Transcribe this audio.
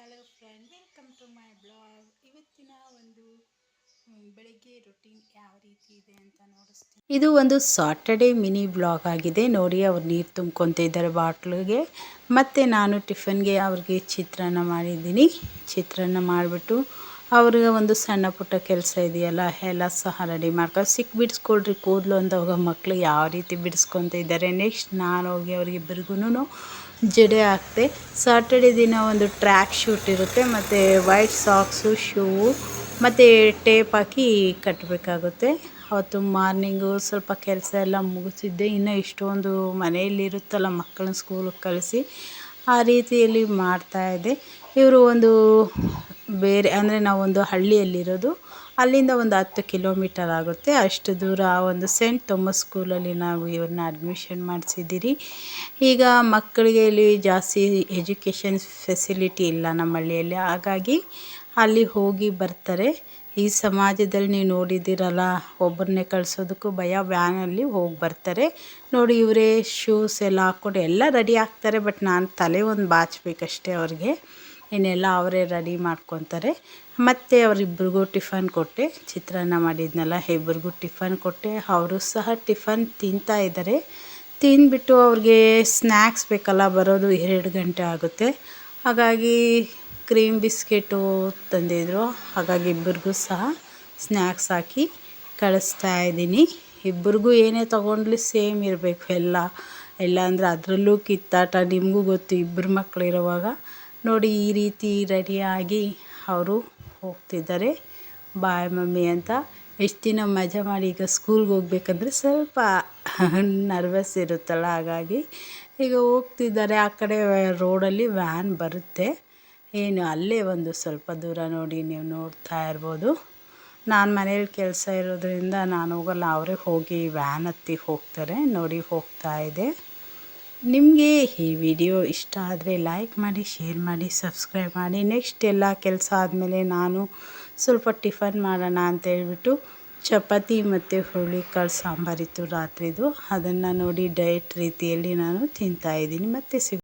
Hello friend welcome to my blog ಇವತ್ತಿನ ಒಂದು ಬೆಳಿಗ್ಗೆ ರೊಟೀನ್ ಯಾವ ರೀತಿ ಇದೆ ಅಂತ ನೋಡಿಸ್ತೀನಿ. ಇದು ಒಂದು ಸಾಟರ್ಡೆ ಮಿನಿ ಬ್ಲಾಗ್ ಆಗಿದೆ. ನೋಡಿ, ಅವ್ರು ನೀರು ತುಂಬ್ಕೊತ ಇದ್ದಾರೆ ಬಾಟ್ಲಿಗೆ. ಮತ್ತು ನಾನು ಟಿಫನ್ಗೆ ಅವ್ರಿಗೆ ಚಿತ್ರಾನ್ನ ಮಾಡಿದ್ದೀನಿ. ಚಿತ್ರಾನ್ನ ಮಾಡಿಬಿಟ್ಟು ಅವ್ರಿಗೆ ಒಂದು ಸಣ್ಣ ಪುಟ್ಟ ಕೆಲಸ ಇದೆಯಲ್ಲ, ಎಲ್ಲ ಸಹ ರೆಡಿ ಮಾಡ್ಕೊಂಡು ಸಿಕ್ ಬಿಡಿಸ್ಕೊಳ್ರಿ ಕೂದಲು ಅಂದವಾಗ ಮಕ್ಕಳು ಯಾವ ರೀತಿ ಬಿಡಿಸ್ಕೊತ ಇದ್ದಾರೆ. ನೆಕ್ಸ್ಟ್ ನಾನು ಹೋಗಿ ಅವ್ರಿಗಿಬ್ಬರಿಗೂ ಜಡೆ ಹಾಕ್ತೆ. ಸಾಟರ್ಡೆ ದಿನ ಒಂದು ಟ್ರ್ಯಾಕ್ ಶೂಟ್ ಇರುತ್ತೆ, ಮತ್ತು ವೈಟ್ ಸಾಕ್ಸು ಶೂ ಮತ್ತು ಟೇಪ್ ಹಾಕಿ ಕಟ್ಟಬೇಕಾಗುತ್ತೆ ಅವತ್ತು ಮಾರ್ನಿಂಗು ಸ್ವಲ್ಪ ಕೆಲಸ ಎಲ್ಲ ಮುಗಿಸಿದ್ದೆ. ಇನ್ನು ಇಷ್ಟೊಂದು ಮನೆಯಲ್ಲಿರುತ್ತಲ್ಲ ಮಕ್ಕಳನ್ನ ಸ್ಕೂಲಿಗೆ ಕಳಿಸಿ, ಆ ರೀತಿಯಲ್ಲಿ ಮಾಡ್ತಾಯಿದ್ದೆ ಇವರು ಒಂದು ಬೇರೆ ಅಂದರೆ ನಾವೊಂದು ಹಳ್ಳಿಯಲ್ಲಿರೋದು, ಅಲ್ಲಿಂದ ಒಂದು ಹತ್ತು ಕಿಲೋಮೀಟರ್ ಆಗುತ್ತೆ. ಅಷ್ಟು ದೂರ ಒಂದು ಸೆಂಟ್ ಥಾಮಸ್ ಸ್ಕೂಲಲ್ಲಿ ನಾವು ಇವ್ರನ್ನ ಅಡ್ಮಿಷನ್ ಮಾಡಿಸಿದ್ದೀರಿ. ಈಗ ಮಕ್ಕಳಿಗೆ ಇಲ್ಲಿ ಜಾಸ್ತಿ ಎಜುಕೇಷನ್ ಫೆಸಿಲಿಟಿ ಇಲ್ಲ ನಮ್ಮ ಹಳ್ಳಿಯಲ್ಲಿ. ಹಾಗಾಗಿ ಅಲ್ಲಿ ಹೋಗಿ ಬರ್ತಾರೆ. ಈ ಸಮಾಜದಲ್ಲಿ ನೀವು ನೋಡಿದ್ದೀರಲ್ಲ, ಒಬ್ಬರನ್ನೇ ಕಳಿಸೋದಕ್ಕೂ ಭಯ ವ್ಯಾನಲ್ಲಿ ಹೋಗಿ ಬರ್ತಾರೆ. ನೋಡಿ ಇವರೇ ಶೂಸ್ ಎಲ್ಲ ಹಾಕ್ಕೊಂಡು ಎಲ್ಲ ರೆಡಿ ಆಗ್ತಾರೆ ಬಟ್ ನಾನು ತಲೆ ಒಂದು ಬಾಚಬೇಕಷ್ಟೇ ಅವ್ರಿಗೆ. ಇನ್ನೆಲ್ಲ ಅವರೇ ರೆಡಿ ಮಾಡ್ಕೊತಾರೆ. ಮತ್ತು ಅವರಿಬ್ರಿಗೂ ಟಿಫನ್ ಕೊಟ್ಟೆ. ಚಿತ್ರಾನ್ನ ಮಾಡಿದ್ನಲ್ಲ, ಇಬ್ರಿಗೂ ಟಿಫನ್ ಕೊಟ್ಟೆ. ಅವರು ಸಹ ಟಿಫನ್ ತಿಂತಾ ಇದ್ದಾರೆ. ತಿಂದ್ಬಿಟ್ಟು ಅವ್ರಿಗೆ ಸ್ನ್ಯಾಕ್ಸ್ ಬೇಕಲ್ಲ, ಬರೋದು ಎರಡು ಗಂಟೆ ಆಗುತ್ತೆ. ಹಾಗಾಗಿ ಕ್ರೀಮ್ ಬಿಸ್ಕೆಟು ತಂದಿದ್ರು. ಹಾಗಾಗಿ ಇಬ್ಬರಿಗೂ ಸಹ ಸ್ನ್ಯಾಕ್ಸ್ ಹಾಕಿ ಕಳಿಸ್ತಾ ಇದ್ದೀನಿ. ಇಬ್ಬರಿಗೂ ಏನೇ ತೊಗೊಂಡ್ಲಿ ಸೇಮ್ ಇರಬೇಕು ಎಲ್ಲ. ಇಲ್ಲ ಅಂದರೆ ಅದರಲ್ಲೂ ಕಿತ್ತಾಟ. ನಿಮಗೂ ಗೊತ್ತು ಇಬ್ಬರು ಮಕ್ಕಳಿರುವಾಗ ನೋಡಿ ಈ ರೀತಿ ರೆಡಿಯಾಗಿ ಅವರು ಹೋಗ್ತಿದ್ದಾರೆ. ಬಾಯ್ ಮಮ್ಮಿ ಅಂತ. ಎಷ್ಟು ದಿನ ಮಜಾ ಮಾಡಿ ಈಗ ಸ್ಕೂಲ್ಗೆ ಹೋಗ್ಬೇಕಂದ್ರೆ ಸ್ವಲ್ಪ ನರ್ವಸ್ ಇರುತ್ತಲ್ಲ, ಹಾಗಾಗಿ ಈಗ ಹೋಗ್ತಿದ್ದಾರೆ. ಆ ಕಡೆ ರೋಡಲ್ಲಿ ವ್ಯಾನ್ ಬರುತ್ತೆ. ಏನು, ಅಲ್ಲೇ ಒಂದು ಸ್ವಲ್ಪ ದೂರ ನೋಡಿ ನೀವು ನೋಡ್ತಾ ಇರ್ಬೋದು. ನಾನು ಮನೇಲಿ ಕೆಲಸ ಇರೋದ್ರಿಂದ ನಾನು ಹೋಗಲ್ಲ, ಅವರೇ ಹೋಗಿ ವ್ಯಾನ್ ಹತ್ತಿ ಹೋಗ್ತಾರೆ. ನೋಡಿ ಹೋಗ್ತಾ ಇದೆ. ನಿಮಗೆ ಈ ವಿಡಿಯೋ ಇಷ್ಟ ಆದರೆ ಲೈಕ್ ಮಾಡಿ ಶೇರ್ ಮಾಡಿ ಸಬ್ಸ್ಕ್ರೈಬ್ ಮಾಡಿ. ನೆಕ್ಸ್ಟ್ ಎಲ್ಲ ಕೆಲಸ ಆದಮೇಲೆ ನಾನು ಸ್ವಲ್ಪ ಟಿಫನ್ ಮಾಡೋಣ ಅಂತ ಹೇಳ್ಬಿಟ್ಟು ಚಪಾತಿ ಮತ್ತು ಹುರುಳಿಕಾಳು ಸಾಂಬಾರಿತ್ತು ರಾತ್ರಿದು. ಅದನ್ನು ನೋಡಿ ಡಯಟ್ ರೀತಿಯಲ್ಲಿ ನಾನು ತಿಂತಾಯಿದ್ದೀನಿ ಮತ್ತು ಸಿಗ್